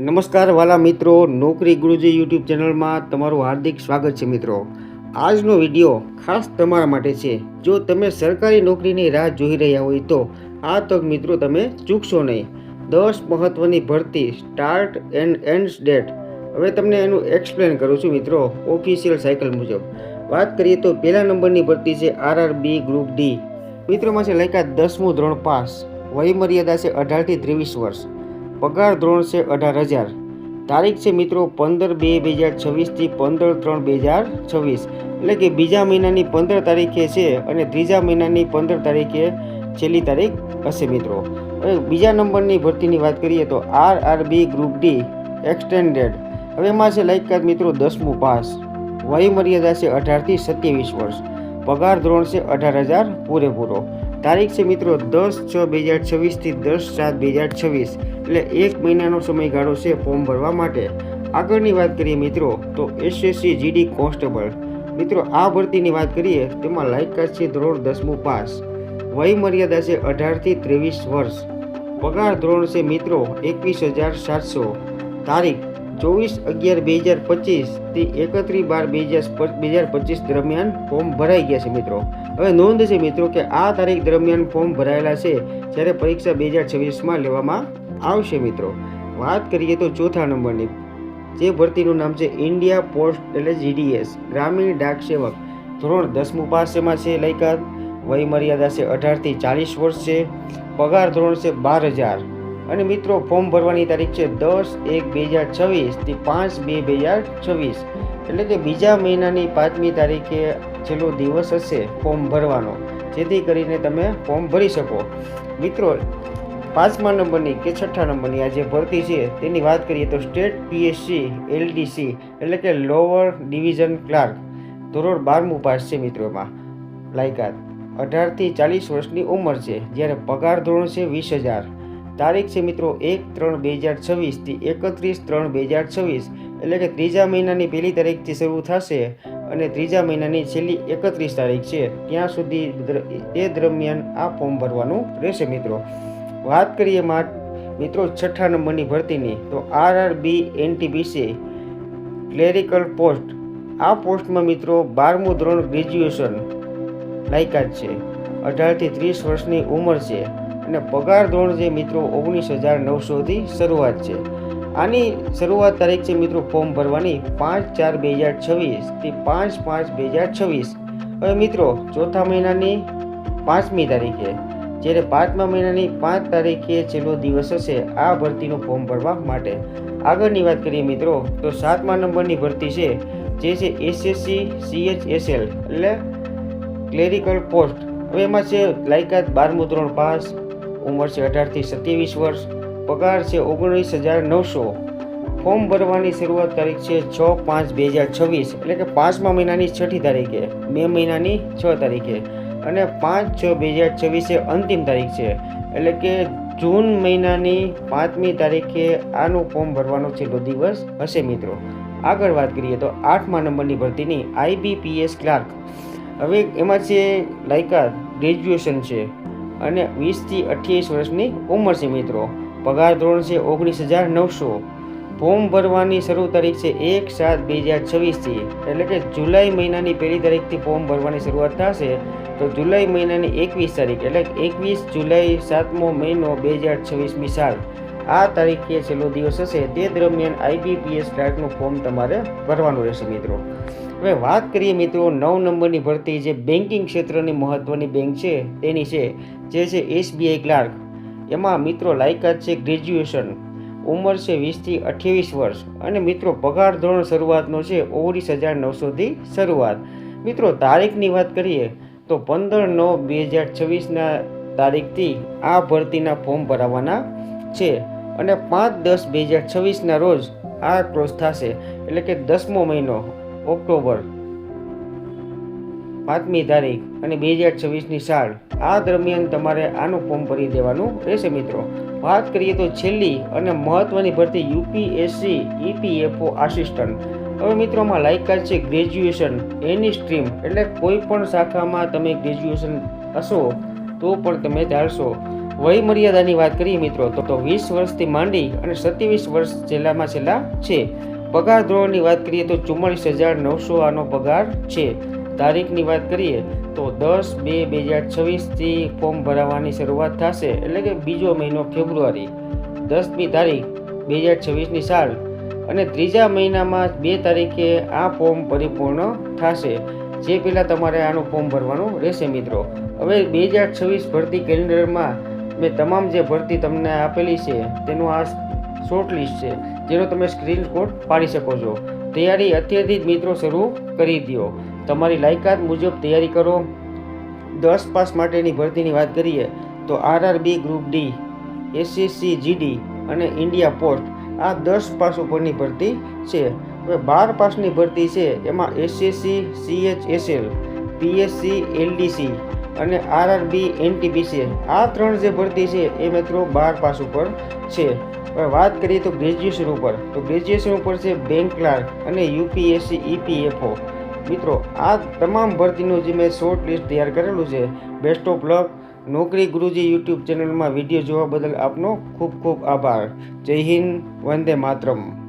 નમસ્કાર વાલા મિત્રો, નોકરી ગુરુજી યુટ્યુબ ચેનલમાં તમારું હાર્દિક સ્વાગત છે મિત્રો. આજનો વીડિયો ખાસ તમારા માટે છે. જો તમે સરકારી નોકરીની રાહ જોઈ રહ્યા હોય તો આ તક મિત્રો તમે ચૂકશો નહીં. દસ મહત્વની ભરતી સ્ટાર્ટ એન્ડ એન્ડ ડેટ. હવે તમને એનું એક્સપ્લેન કરું છું મિત્રો, ઓફિશિયલ સાયકલ મુજબ. વાત કરીએ તો પહેલા નંબરની ભરતી છે આરઆરબી ગ્રુપ ડી મિત્રોમાં છે લાયકાત દસમું ધોરણ પાસ. વયમર્યાદા છે અઢારથી ત્રેવીસ વર્ષ. પગાર ધોરણ છે અઢાર હજાર. તારીખ છે મિત્રો પંદર બે બે હજાર છવ્વીસથી પંદર ત્રણ બે હજાર છવ્વીસ. એટલે કે બીજા મહિનાની પંદર તારીખે છે અને ત્રીજા મહિનાની પંદર તારીખે છેલ્લી તારીખ હશે મિત્રો. હવે બીજા નંબરની ભરતીની વાત કરીએ તો R R B group D extended. હવે એમાં છે લાયકાત મિત્રો દસમું પાસ. વયમર્યાદા છે અઢારથી સત્યાવીસ વર્ષ. પગાર ધોરણ છે અઢાર હજાર પૂરેપૂરો. તારીખ છે મિત્રો દસ છ બે હજાર છવ્વીસથી દસ સાત બે હજાર છવ્વીસ. એટલે એક મહિનાનો સમયગાળો છે ફોર્મ ભરવા માટે. આગળની વાત કરીએ મિત્રો, તો એસએસસી જીડી કોન્સ્ટેબલ. મિત્રો, આ ભરતીની વાત કરીએ, તેમાં લાયકાત છે ધોરણ દસમું પાસ. વય મર્યાદા છે અઢારથી ત્રેવીસ વર્ષ. પગાર ધોરણ છે મિત્રો એકવીસ હજાર સાતસો. તારીખ ચોવીસ અગિયાર બે હજાર પચીસથી એકત્રીસ બાર બે હજાર બે હજાર પચીસ દરમિયાન ફોર્મ ભરાઈ ગયા છે મિત્રો. હવે નોંધ છે મિત્રો કે આ તારીખ દરમિયાન ફોર્મ ભરાયેલા છે, જ્યારે પરીક્ષા બે હજાર છવ્વીસમાં લેવામાં આવશે મિત્રો. વાત કરીએ તો ચોથા નંબરની, જે ભરતીનું નામ છે ઇન્ડિયા પોસ્ટ એટલે જીડીએસ ગ્રામીણ ડાક સેવક. ધોરણ દસમું પાસ એમાં છે લાયકાત? વય મર્યાદા છે અઢારથી ચાલીસ વર્ષ છે. પગાર ધોરણ છે બાર હજાર. અને મિત્રો, ફોર્મ ભરવાની તારીખ છે દસ એક બે હજાર છવ્વીસથી પાંચ બે બે હજાર છવ્વીસ. એટલે કે બીજા મહિનાની પાંચમી તારીખે છેલ્લો દિવસ હશે ફોર્મ ભરવાનો. જેથી કરીને તમે ફોર્મ ભરી શકો. મિત્રો પાંચમા નંબરની કે છઠ્ઠા નંબરની આ જે ભરતી છે, તેની વાત કરીએ તો સ્ટેટ પીએસસી, એલડીસી એટલે કે લોઅર ડિવિઝન ક્લાર્ક ધોરણ બારમું પાસ છે મિત્રોમાં લાયકાત, અઢારથી ચાલીસ વર્ષની ઉંમર છે, જ્યારે પગાર ધોરણ છે વીસ હજાર. તારીખ છે મિત્રો એક ત્રણ બે હજાર છવ્વીસથી એકત્રીસ ત્રણ બે હજાર છવ્વીસ, એટલે કે ત્રીજા મહિનાની પહેલી તારીખથી શરૂ થશે અને ત્રીજા મહિનાની છેલ્લી એકત્રીસ તારીખ છે. ત્યાં સુધી એ દરમિયાન આ ફોર્મ ભરવાનું રહેશે મિત્રો. વાત કરીએ મિત્રો છઠ્ઠા નંબરની ભરતીની, તો R R B NTPC clerical post આ પોસ્ટમાં મિત્રો બારમું ધોરણ ગ્રેજ્યુએશન લાયકાત છે. અઢારથી ત્રીસ વર્ષની ઉંમર છે અને પગાર ધોરણ જે મિત્રો ઓગણીસ હજાર નવસોથી શરૂઆત છે. આની શરૂઆત તારીખ છે મિત્રો ફોર્મ ભરવાની પાંચ ચાર બે હજાર છવ્વીસથી પાંચ પાંચ બે હજાર છવ્વીસ. હવે મિત્રો ચોથા મહિનાની પાંચમી તારીખે જ્યારે પાંચમા મહિનાની પાંચ તારીખે છેલ્લો દિવસ હશે, આ ભરતીનું ફોર્મ ભરવા માટે. આગળની વાત કરીએ મિત્રો, તો સાતમા નંબરની ભરતી છે, જે છે એસએસસી સીએચએસએલ એટલે ક્લેરિકલ પોસ્ટ હવે એમાં છે લાયકાત બારમું ધોરણ પાસ, ઉંમર છે અઢારથી સત્યાવીસ વર્ષ, પગાર છે ઓગણીસ હજાર નવસો. ફોર્મ ભરવાની શરૂઆત તારીખ છે છ પાંચ બે હજાર છવ્વીસ, એટલે કે પાંચમા મહિનાની છઠ્ઠી તારીખે મે મહિનાની છ તારીખે. અને પાંચ, છ, બે હજાર છવ્વીસે અંતિમ તારીખ છે. એટલે કે જૂન મહિનાની પાંચમી તારીખે આનું ફોર્મ ભરવાનો છેલ્લો દિવસ હશે મિત્રો. આગળ વાત કરીએ તો આઠમા નંબરની ભરતીની આઈબીપીએસ ક્લાર્ક. હવે એમાં છે લાયકાત ગ્રેજ્યુએશન છે અને વીસથી અઠ્યાવીસ વર્ષની ઉંમર છે મિત્રો. પગાર ધોરણ છે ઓગણીસ હજાર નવસો. ફોર્મ ભરવાની શરૂ તારીખ છે એક સાત બે હજાર છવ્વીસથી. એટલે કે જુલાઈ મહિનાની પહેલી તારીખથી ફોર્મ ભરવાની શરૂઆત થશે. તો જુલાઈ મહિનાની એકવીસ તારીખ, એટલે એકવીસ જુલાઈ સાતમો મહિનો બે હજાર છવ્વીસમી સાલ. આ તારીખે છેલ્લો દિવસ હશે. તે દરમિયાન આઈબીપીએસ ક્લાર્કનું ફોર્મ તમારે ભરવાનું રહેશે મિત્રો. હવે વાત કરીએ મિત્રો નવ નંબરની ભરતી જે બેન્કિંગ ક્ષેત્રની મહત્ત્વની બેંક છે, તેની છે, જે છે એસબીઆઈ ક્લાર્ક. એમાં મિત્રો લાયકાત છે ગ્રેજ્યુએશન. ઉંમર છે વીસથી અઠ્યાવીસ વર્ષ. અને મિત્રો, પગાર ધોરણ શરૂઆતનો છે ઓગણીસ હજાર નવસોથી શરૂઆત. મિત્રો, તારીખની વાત કરીએ તો પંદર નવ બે હજાર છવ્વીસના તારીખથી આ ભરતીના ફોર્મ ભરાવાના છે. અને પાંચ દસ બે હજાર છવ્વીસના રોજ આ ક્લોઝ થશે. એટલે કે દસમો મહિનો, ઓક્ટોબર પાંચમી તારીખ અને બે હજાર છવ્વીસની સાલ. આ દરમિયાન તમારે આનું ફોર્મ ભરી દેવાનું રહેશે, મિત્રો. વાત કરીએ તો છેલ્લી અને મહત્વની ભરતી યુપીએસસી, ઈપીએફઓ આસિસ્ટન્ટ. હવે મિત્રોમાં લાયકાત છે ગ્રેજ્યુએશન. એની સ્ટ્રીમ એટલે કોઈ પણ શાખામાં તમે ગ્રેજ્યુએશન હશો તો પણ તમે ચાલશો વય મર્યાદાની વાત કરીએ મિત્રો, તો તો વીસ વર્ષથી માંડી અને સત્યાવીસ વર્ષ છેલ્લામાં છેલ્લા છે. પગાર ધોરણની વાત કરીએ તો ચુમ્માળીસ હજાર નવસો આનો પગાર છે. તારીખની વાત કરીએ તો દસ બે બે હજાર છવ્વીસથી ફોર્મ ભરાવાની શરૂઆત થશે, એટલે કે બીજો મહિનો ફેબ્રુઆરી. દસમી તારીખ બે હજાર છવ્વીસની સાલ અને ત્રીજા મહિનામાં બે તારીખે આ ફોર્મ પરિપૂર્ણ થશે. જે પહેલાં તમારે આનું ફોર્મ ભરવાનું રહેશે મિત્રો. હવે બે હજાર છવ્વીસ ભરતી કેલેન્ડરમાં મેં તમામ જે ભરતી તમને આપેલી છે, તેનું આ શોર્ટ લિસ્ટ છે, જેનો તમે સ્ક્રીનશોટ પાડી શકો છો. તૈયારી અત્યારથી જ મિત્રો શરૂ કરી દો તમારી લાયકાત મુજબ તૈયારી કરો. દસ પાસ માટેની ભરતીની વાત કરીએ તો RRB group D, SSC GD અને ઇન્ડિયા પોસ્ટ આ દસ પાસ ઉપરની ભરતી છે. હવે બાર પાસની ભરતી છે એમાં એસએસસી, સીએચએસએલ, પીએસસી, એલડીસી અને આરઆરબી, એનટીપીસી આ ત્રણ જે ભરતી છે એ મિત્રો બાર પાસ ઉપર છે. હવે વાત કરીએ તો ગ્રેજ્યુએશન ઉપર. તો ગ્રેજ્યુએશન ઉપર છે બેંક ક્લાર્ક અને યુપીએસસી ઈપીએફઓ. મિત્રો, આ તમામ ભરતીનું જે મેં શોર્ટ લિસ્ટ તૈયાર કરેલું છે બેસ્ટ ઓફ લક નોકરી ગુરુજી યુટ્યુબ ચેનલમાં વીડિયો જોવા બદલ આપનો ખૂબ ખૂબ આભાર. જય હિન્દ, વંદે માતરમ.